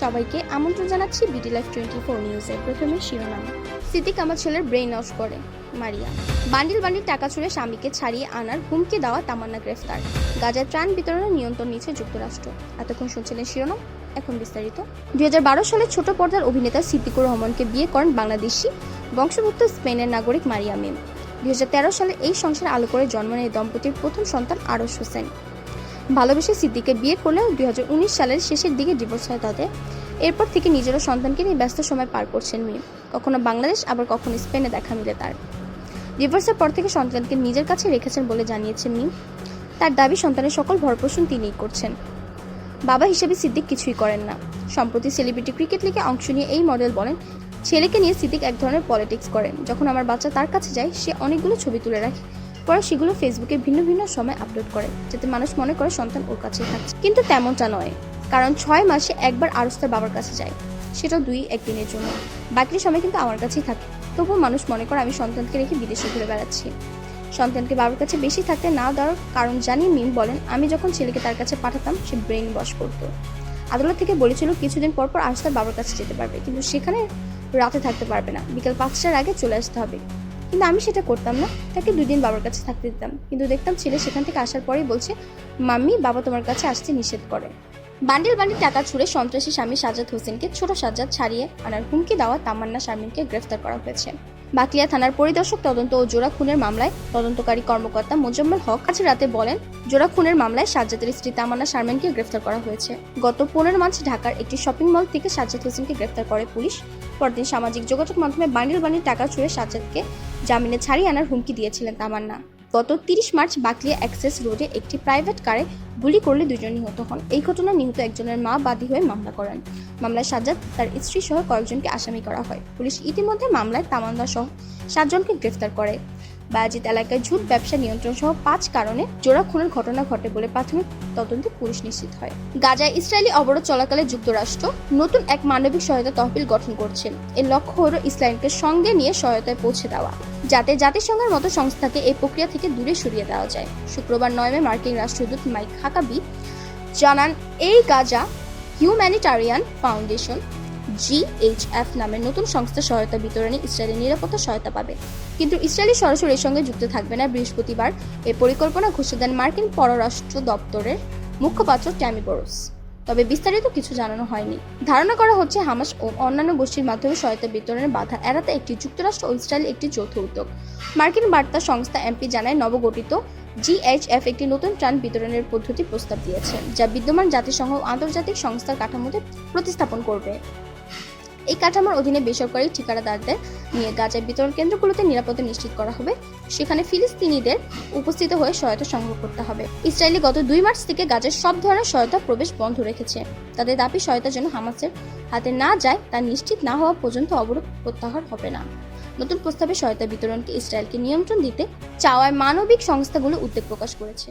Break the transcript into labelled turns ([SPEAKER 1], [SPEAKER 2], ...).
[SPEAKER 1] সবাইকে আমন্ত্রণ জানাচ্ছি বিডি লাইফ টোয়েন্টি ফোর নিউজের প্রথমে শিরোনাম। সিদ্দিক আমার ছেলের ব্রেইন অফ করে, মারিয়া। বান্ডিল বান্ডিল টাকা ছুড়ে স্বামীকে ছাড়িয়ে আনার হুমকি দেওয়া তামান্না গ্রেফতার। গাজার ত্রাণ বিতরণের নিয়ন্ত্রণ নিচ্ছে যুক্তরাষ্ট্র। এতক্ষণ শুনছিলেন শিরোনাম, এখন বিস্তারিত। দুই সালে ছোট পর্দার অভিনেতা সিদ্দিকুর রহমানকে বিয়ে করেন বাংলাদেশি বংশভুক্ত স্পেনের নাগরিক মারিয়া মিম। দুই সালে এই সংসারে আলো করে জন্ম নেয় দম্পতির প্রথম সন্তান আরশ হোসেন। ভালোবেসে সিদ্দিককে বিয়ে করলেও দু হাজার উনিশ সালের শেষের দিকে ডিভোর্স হয় তাদের। এরপর থেকে নিজেরও সন্তানকে নিয়ে ব্যস্ত সময় পার করছেন মিম কখনো বাংলাদেশ, আবার কখনো স্পেনে দেখা মিলে তার। ডিভোর্সের পর থেকে সন্তানকে নিজের কাছে রেখেছেন বলে জানিয়েছেন মিম। তার দাবি, সন্তানের সকল ভরপোষণ তিনিই করছেন। বাবা হিসেবে সিদ্দিক কিছুই করেন না। সম্প্রতি সেলিব্রিটি ক্রিকেট লিগে অংশ নিয়ে এই মডেল বলেন, ছেলেকে নিয়ে সিদ্দিক এক ধরনের পলিটিক্স করেন। যখন আমার বাচ্চা তার কাছে যায়, সে অনেকগুলো ছবি তুলে রাখে। পরে সেগুলো ফেসবুকে ভিন্ন ভিন্ন সময় আপলোড করে, যাতে মানুষ মনে করে সন্তান ওর কাছেই থাকছে। কিন্তু তেমনটা নয়, কারণ ছয় মাসে একবার আরস তার বাবার কাছে যায়। সেটা দুই একদিনের জন্য। বাকি সময় কিন্তু আমার কাছেই থাকে। তবুও মানুষ মনে করে আমি সন্তানকে রেখে বিদেশে ঘুরে বেড়াচ্ছি। সন্তানকে বাবার কাছে বেশি থাকতে না দেওয়ার কারণ জানিয়ে মিম বলেন, আমি যখন ছেলেকে তার কাছে পাঠাতাম, সে ব্রেন ওয়াশ করতো। আদালত থেকে বলেছিল কিছুদিন পর পর আজ তার বাবার কাছে যেতে পারবে। কিন্তু সেখানে রাতে থাকতে পারবে না। বিকেল পাঁচটার আগে চলে আসতে হবে। কিন্তু আমি সেটা করতাম না। তাকে দুদিন বাবার কাছে থাকতে দিতাম। কিন্তু দেখতাম ছেলে সেখান থেকে আসার পরেই বলছে, মাম্মি, বাবা তোমার কাছে আসতে নিষেধ করে। বান্ডিল বান্ডিল টাকা ছুড়ে সন্ত্রাসী স্বামী সাজাদ হোসেনকে ছোট সাজাদ ছাড়িয়ে আনার হুমকি দেওয়া তামান্না শারমিনকে গ্রেফতার করা হয়েছে। বাকলিয়া থানার পরিদর্শক তদন্ত ও জোড়া খুনের মামলায় তদন্তকারী কর্মকর্তা মোজাম্মেল হক আজ রাতে বলেন, জোড়া খুনের মামলায় সাজ্জাদের স্ত্রী তামান্না শারমেনকে গ্রেফতার করা হয়েছে। গত পনেরো মার্চ ঢাকার একটি শপিং মল থেকে সাজ্জাদ হোসেনকে গ্রেফতার করে পুলিশ। পরদিন সামাজিক যোগাযোগ মাধ্যমে বান্ডিল বানির টাকা ছুঁড়ে সাজ্জাদকে জামিনে ছাড়িয়ে আনার হুমকি দিয়েছিলেন তামান্না। গত তিরিশ মার্চ বাকলিয়া অ্যাক্সেস রোডে একটি প্রাইভেট কারে গুলি করলে দুজন নিহত হন। এই ঘটনায় নিহত একজনের মা বাদী হয়ে মামলা করেন। মামলায় সাজ্জাদ তার স্ত্রী সহ কয়েকজনকে আসামি করা হয়। পুলিশ ইতিমধ্যে মামলায় তামান্দা সহ সাতজনকে গ্রেফতার করে। বায়াজিৎ এলাকায় ঝুট ব্যবসা নিয়ন্ত্রণ সহ পাঁচ কারণে জোড়া খুনের ঘটনা ঘটে বলে প্রাথমিক তদন্তে পুলিশ নিশ্চিত হয়। গাজায় ইসরায়েলি অবরোধ চলাকালে যুক্তরাষ্ট্র নতুন এক মানবিক সহায়তা তহবিল গঠন করছে এর লক্ষ্য হল ইসরায়েলকে সঙ্গে নিয়ে সহায়তায় পৌঁছে দেওয়া, যাতে জাতিসংঘের মতো সংস্থাকে এই প্রক্রিয়া থেকে দূরে সরিয়ে দেওয়া যায়। শুক্রবার নয় মে মার্কিন রাষ্ট্রদূত মাইক হাকাবি জানান, এই গাজা হিউম্যানিটারিয়ান ফাউন্ডেশন জিএইচএফ নামের নতুন সংস্থা সহায়তা বিতরণে ইসরায়েলের নিরাপত্তা সহায়তা পাবে। কিন্তু ইসরায়েলি সরাসরি এর সঙ্গে যুক্ত থাকবে না বৃহস্পতিবার। এই পরিকল্পনা ঘোষণা দেন মার্কিন পররাষ্ট্র দপ্তরের মুখপাত্র ট্যামি বোরস। তবে বিস্তারিত কিছু জানানো হয়নি। ধারণা করা হচ্ছে হামাস ও অন্যান্য গোষ্ঠীর মাধ্যমে সহায়তা বিতরণের বাধা এড়াতে একটি যুক্তরাষ্ট্র ও ইসরায়েল একটি যৌথ উদ্যোগ। মার্কিন বার্তা সংস্থা এমপি জানায়, নবগঠিত জিএইচএফ একটি নতুন ত্রাণ বিতরণের পদ্ধতি প্রস্তাব দিয়েছে, যা বিদ্যমান জাতিসংঘ ও আন্তর্জাতিক সংস্থার কাঠামোতে প্রতিস্থাপন করবে। এই কাঠামোর অধীনে বেসরকারি ঠিকাদারদের নিয়ে গাজায় বিতরণ কেন্দ্রগুলোতে নিরাপত্তা নিশ্চিত করা হবে। সেখানে ফিলিস্তিনিদের উপস্থিত হয়ে সহায়তা সংগ্রহ করতে হবে। ইসরায়েলি গত দুই মার্চ থেকে গাজায় সব ধরনের সহায়তা প্রবেশ বন্ধ রেখেছে। তাদের দাবি সহায়তা যেন হামাসের হাতে না যায়, তা নিশ্চিত না হওয়া পর্যন্ত অবরোধ প্রত্যাহার হবে না। নতুন প্রস্তাবে সহায়তা বিতরণকে ইসরায়েলকে নিয়ন্ত্রণ দিতে চাওয়ায় মানবিক সংস্থাগুলো উদ্বেগ প্রকাশ করেছে।